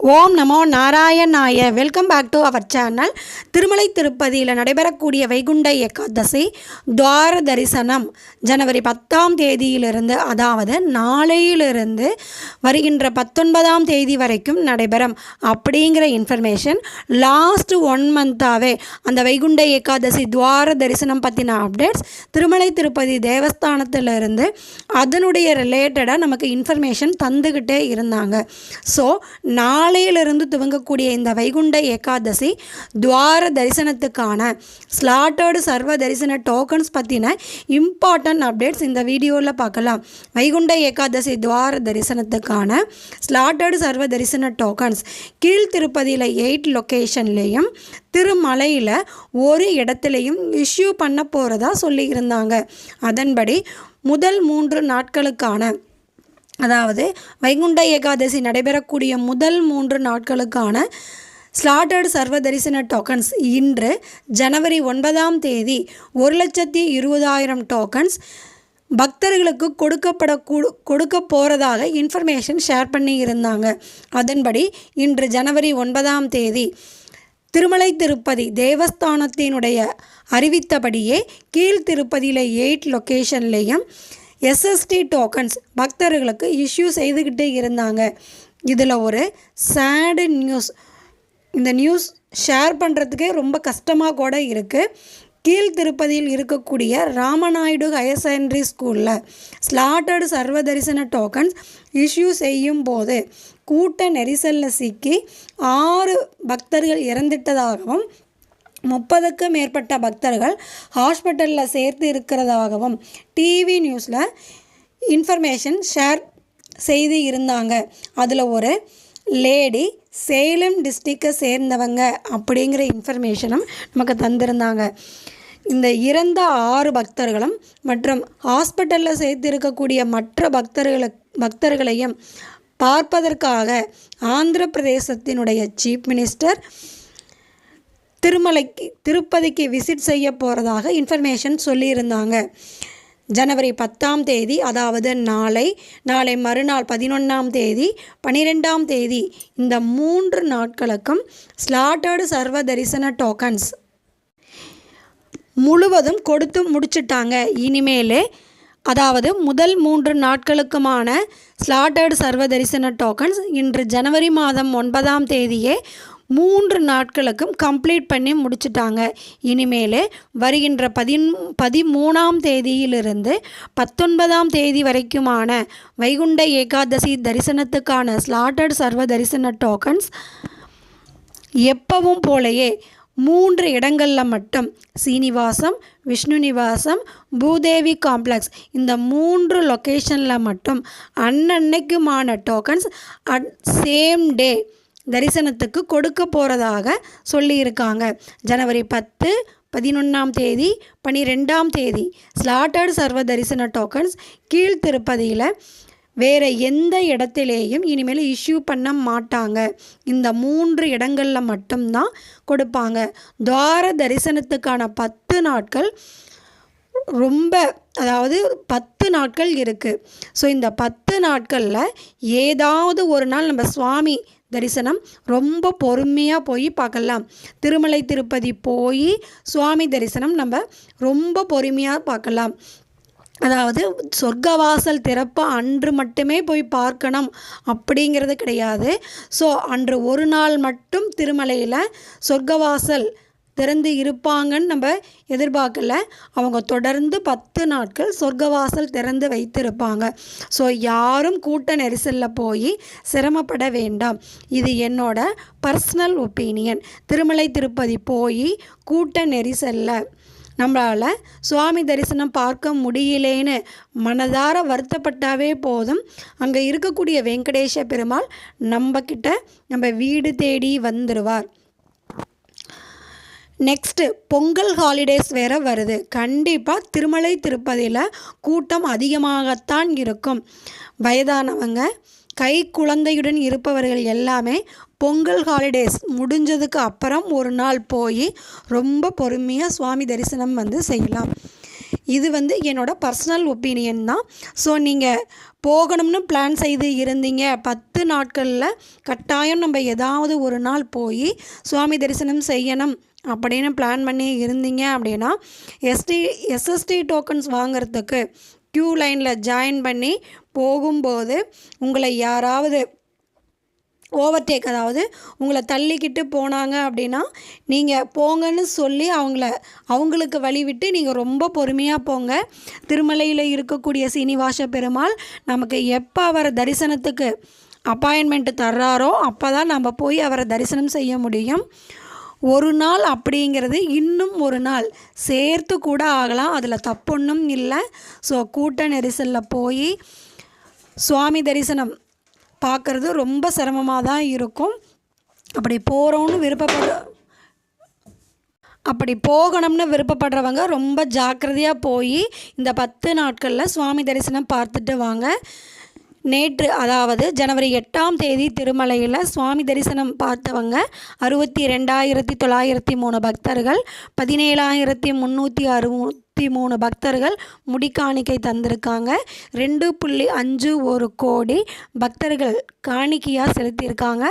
ஓம் நமோ நாராயணாய. Welcome back to our channel Tirumala திருப்பதியில் நடைபெறக்கூடிய வைகுண்ட ஏகாதசி துவார தரிசனம் ஜனவரி பத்தாம் தேதியிலிருந்து அதாவது நாளையிலிருந்து வருகின்ற பத்தொன்பதாம் தேதி வரைக்கும் நடைபெறும். அப்படிங்கிற இன்ஃபர்மேஷன் லாஸ்ட் ஒன் மந்த்தாகவே அந்த வைகுண்ட ஏகாதசி துவார தரிசனம் பற்றின அப்டேட்ஸ் திருமலை திருப்பதி தேவஸ்தானத்திலிருந்து அதனுடைய ரிலேட்டடாக நமக்கு இன்ஃபர்மேஷன் தந்துக்கிட்டே இருந்தாங்க. ஸோ நாளையிலிருந்து துவங்கக்கூடிய இந்த வைகுண்ட ஏகாதசி துவார தரிசனத்துக்கான ஸ்லாட்டர்டு சர்வ தரிசன டோக்கன்ஸ் பற்றின இம்பார்ட்டன்ட் அப்டேட்ஸ் இந்த வீடியோவில் பார்க்கலாம். வைகுண்ட ஏகாதசி துவார தரிசனத்துக்கான ஸ்லாட்டர்டு சர்வ தரிசன டோக்கன்ஸ் கீழ் திருப்பதியில் எயிட் லொக்கேஷன்லேயும் திருமலையில் ஒரு இடத்துலையும் இஷ்யூ பண்ண போகிறதா சொல்லியிருந்தாங்க. அதன்படி முதல் மூன்று நாட்களுக்கான அதாவது வைகுண்ட ஏகாதசி நடைபெறக்கூடிய முதல் மூன்று நாட்களுக்கான ஸ்லாட்டர்டு சர்வ தரிசன டோக்கன்ஸ் இன்று ஜனவரி ஒன்பதாம் தேதி ஒரு லட்சத்தி இருபதாயிரம் டோக்கன்ஸ் பக்தர்களுக்கு கொடுக்கப்படக்கூ கொடுக்க போகிறதாக இன்ஃபர்மேஷன் ஷேர் பண்ணி இருந்தாங்க. அதன்படி இன்று ஜனவரி ஒன்பதாம் தேதி திருமலை திருப்பதி தேவஸ்தானத்தினுடைய அறிவித்தபடியே கீழ் திருப்பதியில் எயிட் லொக்கேஷன்லேயும் எஸ்எஸ்டி டோக்கன்ஸ் பக்தர்களுக்கு இஷ்யூ செய்துக்கிட்டே இருந்தாங்க. இதில் ஒரு சேடு நியூஸ் இந்த நியூஸ் ஷேர் பண்ணுறதுக்கே ரொம்ப கஷ்டமாக கூட இருக்குது கீழ் திருப்பதியில் இருக்கக்கூடிய ராமநாயுடு ஹையர் செகண்டரி ஸ்கூலில் ஸ்லாட்டடு சர்வதரிசன டோக்கன்ஸ் இஷ்யூ செய்யும் போது கூட்ட நெரிசலில் சிக்கி ஆறு பக்தர்கள் இறந்துட்டதாகவும் முப்பதுக்கு மேற்பட்ட பக்தர்கள் ஹாஸ்பிட்டலில் சேர்த்து இருக்கிறதாகவும் டிவி நியூஸில் இன்ஃபர்மேஷன் ஷேர் செய்து இருந்தாங்க. அதில் ஒரு லேடி சேலம் டிஸ்ட்ரிக்கை சேர்ந்தவங்க அப்படிங்கிற இன்ஃபர்மேஷனும் நமக்கு தந்திருந்தாங்க. இந்த இறந்த ஆறு பக்தர்களும் மற்றும் ஹாஸ்பிட்டலில் சேர்த்து இருக்கக்கூடிய மற்ற பக்தர்களை பக்தர்களையும் பார்ப்பதற்காக ஆந்திர பிரதேசத்தினுடைய சீஃப் மினிஸ்டர் திருமலைக்கு திருப்பதிக்கு விசிட் செய்ய போகிறதாக இன்ஃபர்மேஷன் சொல்லியிருந்தாங்க. ஜனவரி பத்தாம் தேதி அதாவது நாளை நாளை மறுநாள் பதினொன்றாம் தேதி பன்னிரெண்டாம் தேதி இந்த மூன்று நாட்களுக்கும் ஸ்லாட்டர்டு சர்வ தரிசன டோக்கன்ஸ் முழுவதும் கொடுத்து முடிச்சிட்டாங்க. இனிமேலே அதாவது முதல் மூன்று நாட்களுக்குமான ஸ்லாட்டர்டு சர்வ தரிசன டோக்கன்ஸ் இன்று ஜனவரி மாதம் ஒன்பதாம் தேதியே மூன்று நாட்களுக்கும் கம்ப்ளீட் பண்ணி முடிச்சிட்டாங்க. இனிமேல் வருகின்ற பதின் பதிமூணாம் தேதியிலிருந்து பத்தொன்பதாம் தேதி வரைக்குமான வைகுண்ட ஏகாதசி தரிசனத்துக்கான ஸ்லாட்டட் சர்வ தரிசன டோக்கன்ஸ் எப்பவும் போலயே மூன்று இடங்களில் மட்டும் சீனிவாசம் விஷ்ணு நிவாசம் பூதேவி காம்ப்ளெக்ஸ் இந்த மூன்று லொக்கேஷனில் மட்டும் அன்னன்னைக்குமான டோக்கன்ஸ் அட் சேம் டே தரிசனத்துக்கு கொடுக்க போகிறதாக சொல்லியிருக்காங்க. ஜனவரி பத்து பதினொன்றாம் தேதி பன்னிரெண்டாம் தேதி. ஸ்லாட்டர்டு சர்வ தரிசன டோக்கன்ஸ் கீழ் திருப்பதியில் வேறு எந்த இடத்திலேயும் இனிமேல் இஷ்யூ பண்ண மாட்டாங்க. இந்த மூன்று இடங்களில் மட்டும்தான் கொடுப்பாங்க. துவார தரிசனத்துக்கான பத்து நாட்கள் ரொம்ப அதாவது பத்து நாட்கள் இருக்குது ஸோ இந்த பத்து நாட்களில் ஏதாவது ஒரு நாள் நம்ம சுவாமி தரிசனம் ரொம்ப பொறுமையாக போய் பார்க்கலாம். திருமலை திருப்பதி போய் சுவாமி தரிசனம் நம்ம ரொம்ப பொறுமையாக பார்க்கலாம். அதாவது சொர்க்கவாசல் திறப்பு அன்று மட்டுமே போய் பார்க்கணும் அப்படிங்கிறது கிடையாது. ஸோ அன்று ஒரு நாள் மட்டும் திருமலையில் சொர்க்கவாசல் திறந்து இருப்பாங்கன்னு நம்ம எதிர்பார்க்கல. அவங்க தொடர்ந்து பத்து நாட்கள் சொர்க்கவாசல் திறந்து வைத்திருப்பாங்க. ஸோ யாரும் கூட்ட நெரிசலில் போய் சிரமப்பட வேண்டாம். இது என்னோட பர்சனல் ஒப்பீனியன் திருமலை திருப்பதி போய் கூட்ட நெரிசலில் நம்மளால் சுவாமி தரிசனம் பார்க்க முடியலேன்னு மனதார வருத்தப்பட்டாவே போதும். அங்கே இருக்கக்கூடிய வெங்கடேஷ பெருமாள் நம்மக்கிட்ட நம்ம வீடு தேடி வந்துடுவார் நெக்ஸ்ட்டு பொங்கல் ஹாலிடேஸ் வேறு வருது. கண்டிப்பாக திருமலை திருப்பதியில் கூட்டம் அதிகமாகத்தான் இருக்கும். வயதானவங்க கை குழந்தையுடன் இருப்பவர்கள் எல்லாமே பொங்கல் ஹாலிடேஸ் முடிஞ்சதுக்கு அப்புறம் ஒரு நாள் போய் ரொம்ப பொறுமையாக சுவாமி தரிசனம் வந்து செய்யலாம். இது வந்து என்னோடய பர்சனல் ஒப்பீனியன் தான். ஸோ நீங்கள் போகணும்னு பிளான் செய்து இருந்தீங்க. பத்து நாட்களில் கட்டாயம் நம்ம ஏதாவது ஒரு நாள் போய் சுவாமி தரிசனம் செய்யணும். அப்படின்னு பிளான் பண்ணி இருந்தீங்க அப்படின்னா எஸ்டி எஸ்எஸ்டி டோக்கன்ஸ் வாங்குறதுக்கு க்யூ லைனில் ஜாயின் பண்ணி போகும்போது உங்களை யாராவது ஓவர்டேக் அதாவது உங்களை தள்ளிக்கிட்டு போனாங்க அப்படின்னா நீங்கள் போங்கன்னு சொல்லி அவங்கள அவங்களுக்கு வழி விட்டு நீங்கள் ரொம்ப பொறுமையாக போங்க. திருமலையில் இருக்கக்கூடிய சீனிவாச பெருமாள் நமக்கு எப்போ அவர் தரிசனத்துக்கு அப்பாயின்மெண்ட் தர்றாரோ அப்போ தான் நம்ம போய் அவரை தரிசனம் செய்ய முடியும். ஒரு நாள் அப்படிங்கிறது இன்னும் ஒரு நாள். சேர்த்து கூட ஆகலாம். அதில் தப்பொன்றும் இல்லை. ஸோ கூட்ட நெரிசலில் போய் சுவாமி தரிசனம் பார்க்குறது ரொம்ப சிரமமாக தான் இருக்கும். அப்படி போகிறோன்னு விருப்பப்படுற அப்படி போகணும்னு விருப்பப்படுறவங்க ரொம்ப ஜாக்கிரதையாக போய் இந்த பத்து நாட்களில் சுவாமி தரிசனம் பார்த்துட்டு வாங்க. நேற்று அதாவது ஜனவரி எட்டாம் தேதி திருமலையில் சுவாமி தரிசனம் பார்த்தவங்க அறுபத்தி ரெண்டாயிரத்தி தொள்ளாயிரத்தி மூணு பக்தர்கள் பதினேழாயிரத்தி முந்நூற்றி முப்பத்தி மூணு பக்தர்கள் முடிக்காணிக்கை தந்திருக்காங்க. ரெண்டு புள்ளி அஞ்சு ஒரு கோடி பக்தர்கள் காணிக்கையாக செலுத்தியிருக்காங்க.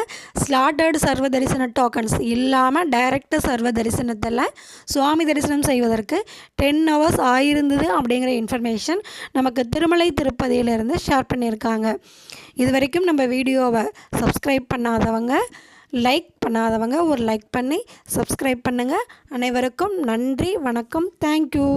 ஸ்லாட்டர்டு சர்வ தரிசன டோக்கன்ஸ் இல்லாமல் டைரக்ட் சர்வ தரிசனத்தில் சுவாமி தரிசனம் செய்வதற்கு டென் ஹவர்ஸ் ஆயிருந்தது அப்படிங்கிற இன்ஃபர்மேஷன் நமக்கு திருமலை திருப்பதியிலிருந்து ஷேர் பண்ணியிருக்காங்க. இது வரைக்கும் நம்ம வீடியோவை சப்ஸ்கிரைப் பண்ணாதவங்க லைக் பண்ணாதவங்க ஒரு லைக் பண்ணி சப்ஸ்கிரைப் பண்ணுங்கள் அனைவருக்கும் நன்றி வணக்கம். தேங்க்யூ